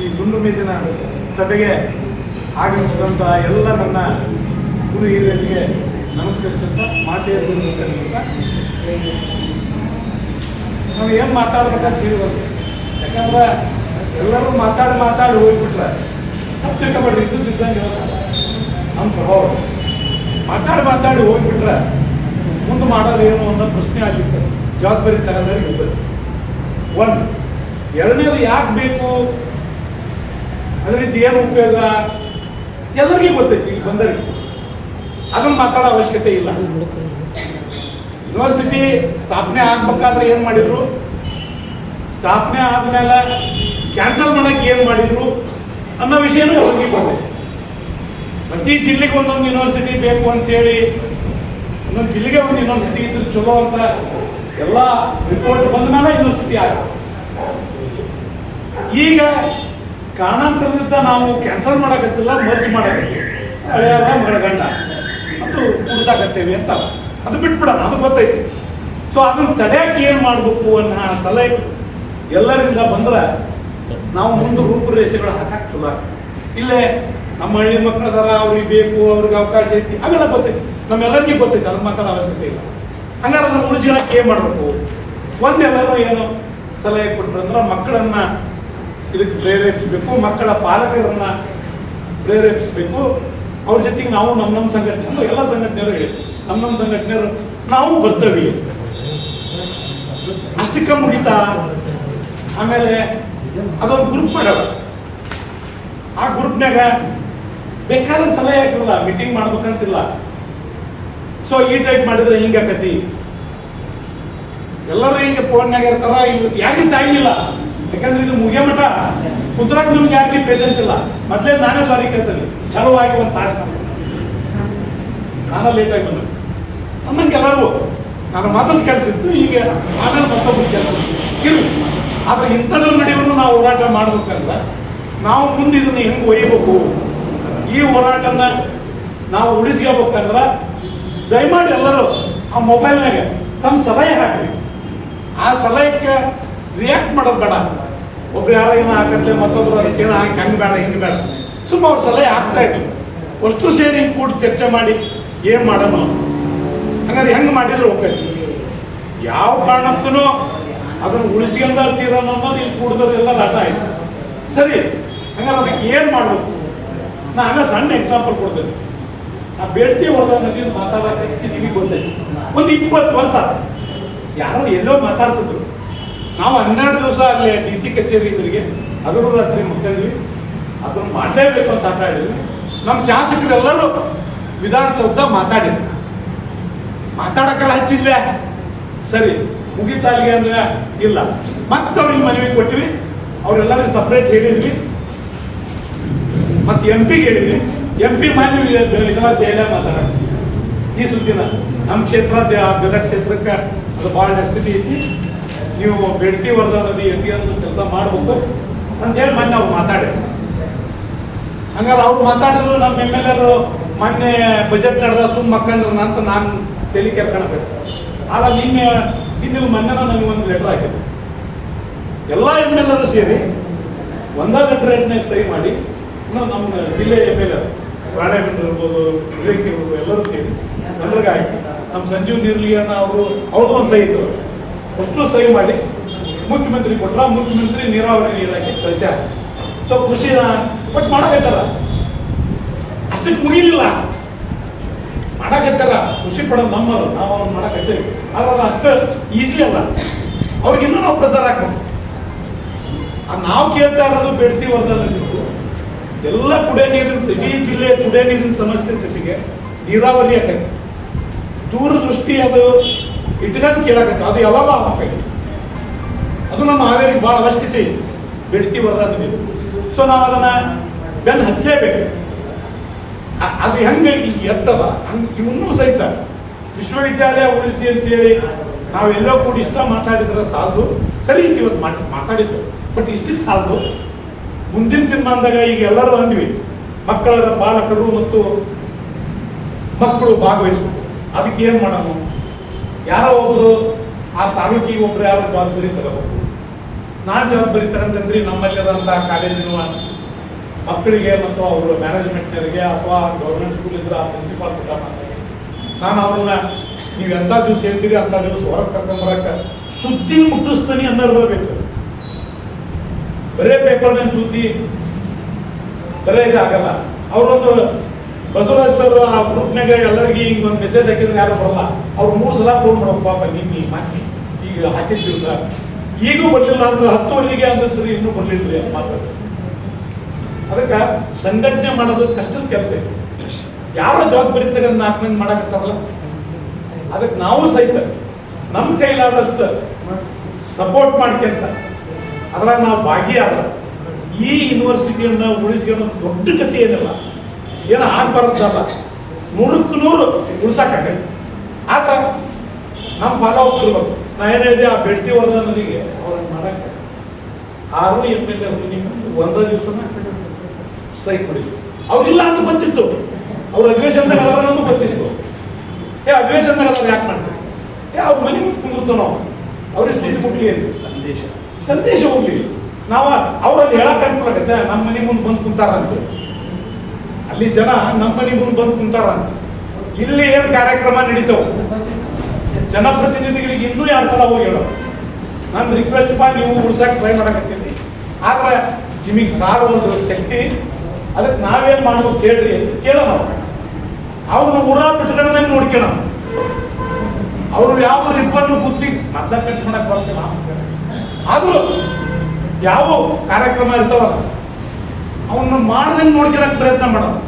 ಈ ಗುಂಡು ಮೇಜಿನ ಸಭೆಗೆ ಆಗಮಿಸಿದಂಥ ಎಲ್ಲ ನನ್ನ ಗುರು ಹಿರಿಯರಿಗೆ ನಮಸ್ಕರಿಸುತ್ತಾ, ಮಾತೆಯರಿಗೆ ನಮಸ್ಕರಿಸುತ್ತಾ, ನಾವು ಏನು ಮಾತಾಡ್ಬೇಕಂತ ತಿಳಿಬೋದು ಯಾಕಂದ್ರೆ ಎಲ್ಲರೂ ಮಾತಾಡಿ ಮಾತಾಡಿ ಹೋಗ್ಬಿಟ್ರೆ ತಪ್ಪು ತಿಳ್ಕೊಬೇಡ್ರಿ ಇದ್ದು ಇದ್ದಂಗೆ ನಮ್ಮ ಸ್ವಭಾವ. ಮಾತಾಡಿ ಮಾತಾಡಿ ಹೋಗ್ಬಿಟ್ರೆ ಮುಂದೆ ಮಾಡೋದು ಏನು ಅನ್ನೋ ಪ್ರಶ್ನೆ ಆಗಿತ್ತು ಜವಾಬ್ದಾರಿ ತಗೊಂಡ್ರೆ ಇರ್ತದೆ. ಒನ್ ಎರಡನೇದು ಯಾಕೆ ಬೇಕು? ಅದರಿಂದ ಏನು ಉಪಯೋಗ? ಎಲ್ಲರಿಗೂ ಗೊತ್ತೈತಿ ಇಲ್ಲಿ ಬಂದರಿಗೆ ಅದನ್ನು ಮಾತಾಡೋ ಅವಶ್ಯಕತೆ ಇಲ್ಲ. ಯೂನಿವರ್ಸಿಟಿ ಸ್ಥಾಪನೆ ಆಗ್ಬೇಕಾದ್ರೆ ಏನು ಮಾಡಿದ್ರು? ಸ್ಥಾಪನೆ ಆದ್ಮೇಲೆ ಕ್ಯಾನ್ಸಲ್ ಮಾಡಕ್ಕೆ ಏನು ಮಾಡಿದ್ರು? ಅನ್ನೋ ವಿಷಯನೂ ಹೋಗಿ ಬಂದೆ. ಪ್ರತಿ ಜಿಲ್ಲೆಗೆ ಒಂದೊಂದು ಯೂನಿವರ್ಸಿಟಿ ಬೇಕು ಅಂತೇಳಿ, ಒಂದೊಂದು ಜಿಲ್ಲೆಗೆ ಒಂದು ಯೂನಿವರ್ಸಿಟಿ ಇದ್ರೆ ಚಲೋ ಅಂತ ಎಲ್ಲ ರಿಪೋರ್ಟ್ ಬಂದ ಮೇಲೆ ಯೂನಿವರ್ಸಿಟಿ ಆಗ ಈಗ ಕಾರಣಾಂತರದಿಂದ ನಾವು ಕ್ಯಾನ್ಸಲ್ ಮಾಡಕತ್ತಿಲ್ಲ ಮರ್ಜ್ ಮಾಡಕತ್ತೀವಿ ಮರಗಂಡ ಅದು ಕೂಡ್ಸಾಕತ್ತೇವೆ ಅಂತ ಅದು ಬಿಟ್ಬಿಡೋಣ, ಅದು ಗೊತ್ತೈತಿ. ಸೊ ಅದನ್ನ ತಡೆಯಕ್ಕೆ ಏನು ಮಾಡಬೇಕು ಅನ್ನೋ ಸಲಹೆ ಎಲ್ಲರಿಂದ ಬಂದ್ರೆ ನಾವು ಮುಂದೆ ರೂಪುರೇಷೆಗಳು ಹಾಕಕ್ಕೆ ಚಲೋ. ಇಲ್ಲೇ ನಮ್ಮ ಹಳ್ಳಿ ಮಕ್ಕಳದಾರ ಅವ್ರಿಗೆ ಬೇಕು, ಅವ್ರಿಗೆ ಅವಕಾಶ ಐತಿ, ಅವೆಲ್ಲ ಗೊತ್ತೈತಿ. ನಮ್ಮೆಲ್ಲರಿಗೂ ಗೊತ್ತೈತಿ ಅದ್ರ ಮಾತಾಡೋ ಅವಶ್ಯಕತೆ ಇಲ್ಲ. ಹಂಗಾರೆ ಅದನ್ನ ಉಳಿಸ್ಕೊಳಕ್ಕೆ ಏನು ಮಾಡಬೇಕು? ಒಂದೆಲ್ಲರೂ ಏನು ಸಲಹೆ ಕೊಟ್ಟರು ಅಂದ್ರೆ ಮಕ್ಕಳನ್ನ ಇದಕ್ಕೆ ಪ್ರೇರೇಪಿಸಬೇಕು, ಮಕ್ಕಳ ಪಾಲಕರನ್ನ ಪ್ರೇರೇಪಿಸಬೇಕು. ಅವ್ರ ಜೊತೆಗೆ ನಾವು ನಮ್ಮ ನಮ್ಮ ಸಂಘಟನೆ ಎಲ್ಲ ಸಂಘಟನೆಯವರು ಹೇಳಿ, ನಮ್ಮ ನಮ್ಮ ಸಂಘಟನೆಯವರು, ನಾವು ಬರ್ತೇವೆ. ಅಷ್ಟಕ್ಕೆ ಮುಗಿತಾ? ಆಮೇಲೆ ಅದೊಂದು ಗ್ರೂಪ್ ಮಾಡ್ಯಾವ ಆ ಗ್ರೂಪ್ನಾಗ ಬೇಕಾದ ಸಲಹೆ ಆಗಿಲ್ಲ ಮೀಟಿಂಗ್ ಮಾಡ್ಬೇಕಂತಿಲ್ಲ. ಸೊ ಈ ಟೈಪ್ ಮಾಡಿದ್ರೆ ಹಿಂಗಾಕತಿ ಎಲ್ಲರೂ ಹಿಂಗೆ ಫೋನ್ನಾಗ ಇರ್ತಾರ ಇವತ್ತು ಯಾರಿಗೂ ಟೈಮ್ ಯಾಕಂದ್ರೆ ಇದು ಮುಗಿಯ ಮಠ. ಕುದ್ರಾಗ ನಮ್ಗೆ ಯಾರಿಗೆ ಪೇಷನ್ಸ್ ಇಲ್ಲ. ಮೊದ್ಲೇ ನಾನೇ ಸಾರಿ ಕೇಳ್ತೇನೆ. ಚಲೋ ಆಗಿ ಒಂದು ತಾಸು ನಾನೇ ಲೇಟ್ ಆಗಿ ಬಂದೆ. ನಮ್ಮಂಗೆ ಎಲ್ಲರಿಗೂ ನಾನು ಮೊದಲು ಕೆಲಸಿತ್ತು ಈಗ ಆಮೇಲೆ ಮತ್ತೊಬ್ಬರು ಕೆಲಸ ಇರು. ಆದ್ರೆ ಇಂಥದ್ರ ನಡುವೆನೂ ನಾವು ಹೋರಾಟ ಮಾಡ್ಬೇಕಂದ್ರೆ ನಾವು ಮುಂದೆ ಇದನ್ನ ಹೆಂಗೆ ಒಯ್ಯಬೇಕು ಈ ಹೋರಾಟನ ನಾವು ಉಳಿಸ್ಕೋಬೇಕಂದ್ರೆ ದಯಮಾಡಿ ಎಲ್ಲರೂ ಆ ಮೊಬೈಲ್ನಾಗ ತಮ್ಮ ಸಲಹೆ ಹಾಕ್ರಿ. ಆ ಸಲಹೆಗೆ ರಿಯಾಕ್ಟ್ ಮಾಡೋದು ಬೇಡ. ಒಬ್ರು ಯಾರೋ ಏನೋ ಹಾಕತ್ಲೆ ಮತ್ತೊಬ್ರು ಅದಕ್ಕೆ ಏನೋ ಹಾಕಿ, ಹಂಗೆ ಬೇಡ, ಹಿಂಗೆ ಬೇಡ. ಸುಮ್ಮ ಅವ್ರ ಸಲಹೆ ಆಗ್ತಾ ಇತ್ತು. ಅಷ್ಟು ಸೇರಿ ಕೂಡ ಚರ್ಚೆ ಮಾಡಿ ಏನು ಮಾಡೋಣ ಹಂಗಾರೆ ಹೆಂಗೆ ಮಾಡಿದ್ರೆ ಓಕೆ ಯಾವ ಕಾರಣಕ್ಕೂ ಅದನ್ನು ಉಳಿಸ್ಕೊಂಡೀರ ಅನ್ನೋದು ಇಲ್ಲಿ ಕೂಡಿದ್ರೆಲ್ಲ ಲಾಟ ಆಯ್ತು. ಸರಿ, ಹಂಗಾರೆ ಅದಕ್ಕೆ ಏನು ಮಾಡಬೇಕು? ನಾ ಹಂಗ ಸಣ್ಣ ಎಕ್ಸಾಂಪಲ್ ಕೊಡ್ತೇನೆ. ಆ ಬೇಡ್ತಿ ಹೊಡೆದ ನದಿ ಮಾತಾಡಕ್ಕೆ ನಿಮಗೆ ಗೊತ್ತೈತಿ ಒಂದು ಇಪ್ಪತ್ತು ವರ್ಷ. ಯಾರೋ ಎಲ್ಲೋ ಮಾತಾಡ್ತಿದ್ರು. ನಾವು ಹನ್ನೆರಡು ದಿವಸ ಅಲ್ಲಿ ಡಿ ಸಿ ಕಚೇರಿ ಇದ್ರಿಗೆ ಹಗಲು ರಾತ್ರಿ ಮುಗ್ದಿದ್ವಿ ಅದನ್ನು ಮಾಡಲೇಬೇಕು ಅಂತ ಆಟ ಆಡಿದ್ವಿ. ನಮ್ಮ ಶಾಸಕರೆಲ್ಲರೂ ವಿಧಾನಸೌಧ ಮಾತಾಡಿದ್ರು. ಮಾತಾಡಕ್ಕೆಲ್ಲ ಹಚ್ಚಿದ್ವಿ ಸರಿ, ಮುಗಿತಾ ಅಲ್ಲಿಗೆ ಅಂದ್ರೆ ಇಲ್ಲ. ಮತ್ತೆ ಅವ್ರಿಗೆ ಮನವಿ ಕೊಟ್ಟಿವಿ. ಅವರೆಲ್ಲರಿಗೂ ಸಪ್ರೇಟ್ ಹೇಳಿದ್ವಿ. ಮತ್ತೆ ಎಂ ಪಿಗೆ ಹೇಳಿದ್ವಿ. ಎಂ ಪಿ ಮಾನ್ಯ ದೆಹಲಿ ಮಾತಾಡ ಈ ಸುದ್ದಿನ ನಮ್ಮ ಕ್ಷೇತ್ರ ಗದಗ ಕ್ಷೇತ್ರಕ್ಕೆ ಅದು ಭಾಳ ಹೆಸರಿ ಐತಿ. ನೀವು ಬೆಡ್ತಿ ವರ್ಧ ನದಿ ಅಂತ ಕೆಲಸ ಮಾಡಬೇಕು. ಅಂತೇಳಿ ಮೊನ್ನೆ ಅವ್ರು ಮಾತಾಡಿ ಹಂಗಾರೆ ಅವ್ರು ಮಾತಾಡಿದ್ರು, ನಮ್ಮ ಎಂ ಎಲ್ ಎರು ಮೊನ್ನೆ ಬಜೆಟ್ ನಡೆದ ಸುಮ್ಮ ಮಕ್ಕಂಡ್ರು ಅಂತ ನಾನು ತಲೆ ಕೆರ್ಕೊಳಬೇಕು ಆಗ ನಿನ್ನೆ ನಿನ್ನೆ ಮೊನ್ನೆ ನನಗೆ ಒಂದು ಲೆಟರ್ ಹಾಕಿದ್ರು. ಎಲ್ಲ ಎಂ ಎಲ್ ಎರು ಸೇರಿ ಒಂದೇ ಲೆಟರ್ನೇ ಸಹಿ ಮಾಡಿ ನಮ್ಮ ಜಿಲ್ಲೆ ಎಂ ಎಲ್ ಎರು ರಾಣೆಬೆಂಡ್ರು ಇರ್ಬೋದು ವಿವೇಕ್ ಇರ್ಬೋದು ಎಲ್ಲರೂ ಸೇರಿ ಎಲ್ಲರಿಗೂ ಆಯ್ತು. ನಮ್ಮ ಸಂಜೀವ್ ನಿರ್ಲಿಯನ್ನ ಅವರು ಅವ್ರದ್ದು ಒಂದು ಸಹಿ ಅಷ್ಟು ಸಹಿ ಮಾಡಿ ಮುಖ್ಯಮಂತ್ರಿ ಕೊಟ್ರ ಮುಖ್ಯಮಂತ್ರಿ ನೀರಾವರಿ ಇಲಾಖೆ ಕಳಿಸ್ಯಾರ ಸೊ ಕೃಷಿ ಬಟ್ ಮಾಡಕತ್ತಾರ. ಅಷ್ಟಕ್ಕೆ ಮುಗಿಲಿಲ್ಲ. ಮಾಡಕತ್ತಾರ. ಖುಷಿ ಪಡೋದು ನಮ್ಮದು, ನಾವು ಅವ್ರು ಮಾಡಕ್ ಹಚ್ಚೇವಿ. ಆದ್ರೆ ಅಷ್ಟು ಈಸಿ ಅಲ್ಲ. ಅವ್ರಿಗೆ ಇನ್ನೂ ನಾವು ಪ್ರಸಾರ ಹಾಕ್ಬೇಕು. ನಾವು ಕೇಳ್ತಾ ಇರೋದು ಬೇಡ್ತೀವಿ ವರ್ಧನದಿತ್ತು ಎಲ್ಲ ಕುಡಿಯ ನೀರಿನ ಇಡೀ ಜಿಲ್ಲೆ ಕುಡಿಯ ನೀರಿನ ಸಮಸ್ಯೆ ಜೊತೆಗೆ ನೀರಾವರಿ ಆಕೈತಿ ದೂರದೃಷ್ಟಿ ಅದು ಇಟ್ಕೊಂಡು ಕೇಳಕತ್ತ? ಅದು ಯಾವಾಗ ಆಗಬೇಕು ಅದು ನಮ್ಮ ಹಾವೇರಿಗೆ ಭಾಳ ಅವಶ್ಯಕತೆ ಬೆಡ್ತಿ ವರ್ಧನದಿತ್ತು ಸೊ ನಾವು ಅದನ್ನ ಬೆನ್ನು ಹತ್ತಲೇಬೇಕು. ಅದು ಹೆಂಗೆ ಈಗ ಎತ್ತದ ಹಂಗೆ ಇವನ್ನೂ ಸಹಿತ ವಿಶ್ವವಿದ್ಯಾಲಯ ಉಳಿಸಿ ಅಂತೇಳಿ ನಾವೆಲ್ಲೋ ಕೂಡ ಇಷ್ಟ ಮಾತಾಡಿದ್ರೆ ಸಾಲದು. ಸರಿ ಇವತ್ತು ಮಾತು ಮಾತಾಡಿದ್ದು. ಬಟ್ ಇಷ್ಟಕ್ಕೆ ಸಾಲದು. ಮುಂದಿನ ದಿನಮಾನದಾಗ ಈಗ ಎಲ್ಲರೂ ಅಂದ್ವಿ ಮಕ್ಕಳ ಬಾಲಕರು ಮತ್ತು ಮಕ್ಕಳು ಭಾಗವಹಿಸ್ಬೇಕು. ಅದಕ್ಕೆ ಏನು ಮಾಡೋಣ ಯಾರೋ ಒಬ್ರು, ಆ ತಾಲೂಕಿಗೆ ಒಬ್ರು ಯಾರೋ ಜವಾಬ್ದಾರಿ ತಗೋಬೇಕು. ನಾನ್ ಜವಾಬ್ದಾರಿ ಅಂತಂದ್ರಿ ನಮ್ಮಲ್ಲಿರೋಂಥ ಕಾಲೇಜಿನ ಮಕ್ಕಳಿಗೆ ಮತ್ತು ಅವರ ಮ್ಯಾನೇಜ್ಮೆಂಟ್ನವರಿಗೆ ಅಥವಾ ಗೌರ್ಮೆಂಟ್ ಸ್ಕೂಲ್ ಇದ್ರೆ ಆ ಪ್ರಿನ್ಸಿಪಾಲ್ ಕೂಡ ನಾನು ಅವ್ರನ್ನ, ನೀವು ಎಂಥ ದಿವಸ ಹೇಳ್ತೀರಿ ಅಂತ ದಿವಸ ಹೊರಗೆ ಕರ್ಕೊಂಬರಕ್ಕೆ ಸುದ್ದಿ ಮುಟ್ಟಿಸ್ತೀನಿ ಅನ್ನೋರು ಬರಬೇಕು ಬರೇ ಪೇಪರ್ ಮೇಲೆ ಸುದ್ದಿ, ಬರೇ ಇದಾಗಲ್ಲ. ಅವರೊಂದು ಬಸವರಾಜ್ ಸರ್, ಆ ಗ್ರೂಪ್ನಾಗ ಎಲ್ಲರಿಗೆ ಹಿಂಗೆ ಒಂದು ಮೆಸೇಜ್ ಹಾಕಿದ್ರೆ, ಯಾರು ಬರಲ್ಲ. ಅವ್ರು ಮೂರು ಸಲ ಫೋನ್ ಮಾಡೋದು ಪಾಪ, ನಿನ್ನೆ ಮಾತಿ ಈಗ ಹಾಕಿದ ಸರ್. ಈಗೂ ಬರಲಿಲ್ಲ ಅಂದ್ರೆ ಹತ್ತು ಹೊಲಿಗೆ ಅಂದ್ರೆ ಇನ್ನೂ ಬರಲಿಲ್ಲ ಮಾತ್ರ ಅದಕ್ಕೆ ಸಂಘಟನೆ ಮಾಡೋದು ಕಷ್ಟದ ಕೆಲಸ ಇದೆ. ಯಾರ ಜವಾಬ್ದಾರಿ ತಗೊಂಡು ನಾಲ್ಕು ಮಂದಿ ಮಾಡಕತ್ತಾರಲ್ಲ? ಅದಕ್ಕೆ ನಾವು ಸಹಿತ ನಮ್ಮ ಕೈಲಾದಷ್ಟು ಸಪೋರ್ಟ್ ಮಾಡ್ಕೊಂತ ಅದ್ರಾಗ ನಾವು ಭಾಗಿಯಾದ ಈ ಯೂನಿವರ್ಸಿಟಿಯನ್ನ ಉಳಿಸ್ಕೊಳ್ಳೋದು ದೊಡ್ಡ ಕಥೆ ಏನಿಲ್ಲ. ಏನು ಆಗ್ಬಾರ್ದಲ್ಲ ನೂರಕ್ಕೆ ನೂರು ಉಳ್ಸಕ್ಕಾಗತ್ತೆ ಆದ್ರೆ ನಮ್ಮ ಫಾಲೋ ಅಪ್ ಇರ್ಬೇಕು. ನಾ ಏನು ಹೇಳಿದೆ? ಆ ಬೆಟ್ಟಿ ನನಗೆ ಅವ್ರನ್ನ ಮಾಡಕ್ಕೆ ಆರು ಎಂ ಎಲ್ ಎ ಒಂದೇ ದಿವಸನ ಸ್ಟ್ರೈಕ್ ಮಾಡಿದ್ರು. ಅವ್ರಿಲ್ಲ ಅಂತ ಗೊತ್ತಿತ್ತು. ಅವ್ರ ಅಧಿವೇಶನದಾಗ ಅದರ ನಮಗೂ ಗೊತ್ತಿತ್ತು. ಏ ಅಧಿವೇಶನದಾಗ ಅದ್ರ ಯಾಕೆ ಮಾಡ್ತಾರೆ? ಏ ಅವ್ರ ಮನೆ ಮುಂದೆ ಕುಂದಿರ್ತು ನಾವು? ಅವ್ರಿಗೆ ಸೀಟ್ ಕೊಡ್ಲಿ ಸಂದೇಶ. ಸಂದೇಶ ಹೋಗ್ಲಿ ನಾವು ಅವರಲ್ಲಿ ಹೇಳಕ್ಕೆ ಅನುಕೂಲ ಆಗುತ್ತೆ. ನಮ್ಮ ಮನೆ ಮುಂದೆ ಬಂದು ಕುಂತಾರ ಅಂತ ಅಲ್ಲಿ ಜನ ನಮ್ಮ ಮುಂದೆ ಬಂದು ಕುಂತಾರ ಇಲ್ಲಿ ಏನು ಕಾರ್ಯಕ್ರಮ ನಡೀತಾವ ಜನಪ್ರತಿನಿಧಿಗಳಿಗೆ ಇನ್ನೂ ಎರಡು ಸಲ ಹೋಗಿ ಹೇಳೋ? ನಾನು ರಿಕ್ವೆಸ್ಟ್ ಮಾಡಿ ನೀವು ಉಳ್ಸಕ್ ಟ್ರೈ ಮಾಡಕತ್ತೀನಿ. ಆದ್ರೆ ನಿಮಗೆ ಸಾರ ಒಂದು ಶಕ್ತಿ ಅದಕ್ಕೆ ನಾವೇನ್ ಮಾಡ್ಬೇಕು ಕೇಳ್ರಿ ಕೇಳೋಣ ಅವ್ರನ್ನ ಊರ ಬಿಟ್ಕೊಂಡಂಗೆ ನೋಡ್ಕೋಣ ಅವರು ಯಾವ ರಿಪ್ಪನ್ನು ಗುತ್ತಿ ಮದ್ದ ಕಟ್ ಮಾಡಕ್ ಆದ್ರೂ ಯಾವ ಕಾರ್ಯಕ್ರಮ ಇರ್ತಾವಲ್ಲ ಅವನ್ನ ಮಾಡ್ದಂಗೆ ನೋಡ್ಕೊಳಕ್ ಪ್ರಯತ್ನ ಮಾಡೋದು.